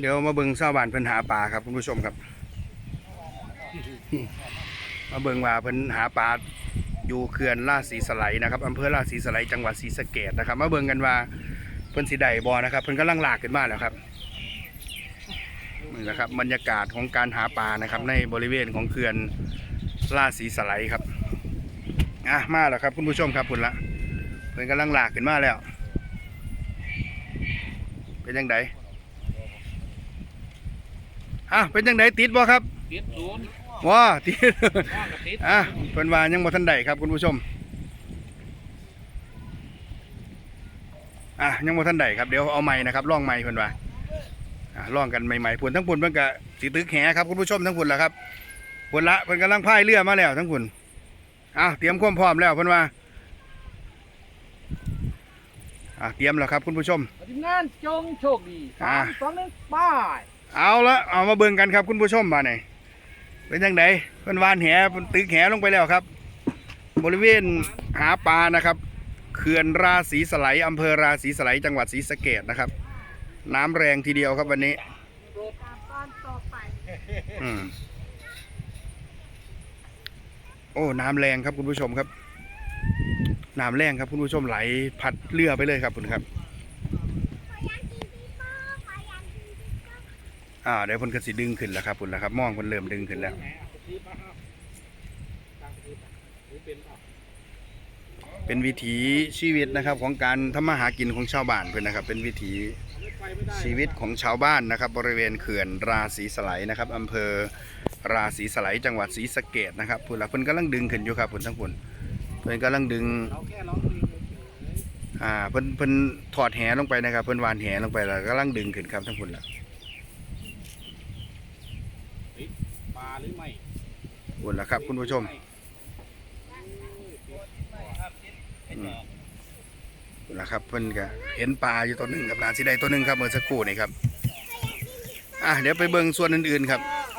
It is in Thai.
เดี๋ยวมาเบิงชาวบ้านเพิ่นหาปลาครับคุณผู้ชมครับ มาเบิงว่าเพิ่นหาปลาอยู่เขื่อนราชสีสไลนะครับอำเภอราชสีสไลจังหวัดศรีสะเกษนะครับ มาเบิงกันว่าเพิ่นสิได้บ่นะครับเพิ่นกำลังลากขึ้นมาแล้วครับนี่แหละครับบรรยากาศของการหาปลานะครับ ในบริเวณของเขื่อนราชสีสไลครับอะมาแล้วครับคุณผู้ชมครับพุ่นละเพิ่นกำลังลากขึ้นมาแล้ว เป็นยังไง อะเป็นยังไงติดบ่ครับติดศูนย์ว้าติดว่างกับติดอะเพิ่นว่ายังบ่ทันได้ครับคุณผู้ชมอะยังบ่ทันได้ครับเดี๋ยวเอาใหม่นะครับลองใหม่เพิ่นว่าอะลองกันใหม่ๆพุ่นทั้งพุ่นเพิ่นก็สิตึกแหครับคุณผู้ชมทั้งพุ่นล่ะครับพุ่นละเพิ่นกำลังพายเรือมาแล้วทั้งพุ่นอะเตรียมความพร้อมแล้วเพิ่นว่าอะเตรียมแล้วครับคุณผู้ชมทีมงานจงโชคดีอ่าสามสองหนึ่งป้าย เอาละเอามาเบิ่งกันครับคุณผู้ชมมาหน่อยเป็นยังไงเพิ่นวานแหเพิ่นตึกแหลงไปแล้วครับ บริเวณหาปลานะครับเขื่อนราศีสไลด์อำเภอราศีสไลด์จังหวัดศรีสะเกดนะครับ น้ำแรงทีเดียวครับวันนี้อืมโอ้น้ำแรงครับคุณผู้ชมครับน้ำแรงครับคุณผู้ชมไหลพัดเรือไปเลยครับคุณครับ อ่าเดี๋ยวพิ่นก็สิดึงขึ้นแล้วครับพุ่นแล้วครับมองพิ่นเริ่มดึงขึ้นแล้วเป็นวิถีชีวิตนะครับของการทำมาหากินของชาวบ้านเพื่อนนะครับ เป็นวิถีชีวิตของชาวบ้านนะครับ บริเวณเขื่อนราศีสไลนะครับอำเภอราศีสไลจังหวัดศรีสะเกดนะครับพุ่นละเพิ่นกำลังดึงขึ้นอยู่ครับพุ่นทั้งพุ่นเพิ่นกำลังดึงเราแค่ร้องเพลงเฉยอ่าเพิ่นเพิ่นถอดแหลงไปนะครับ เพิ่นวานแหลงไปแล้วกำลังดึงขึ้นครับทั้งพุ่นละ ๆปลาหรือไม่พุ่นละครับ คุณผู้ชมอืมพุ่นละครับเพิ่นก็เห็นปลาอยู่ตัวหนึ่งครับนาสิได้ตัวหนึ่งครับเมื่อสักครู่นี่ครับอะเดี๋ยวไปเบิ่งส่วนอื่นๆครับ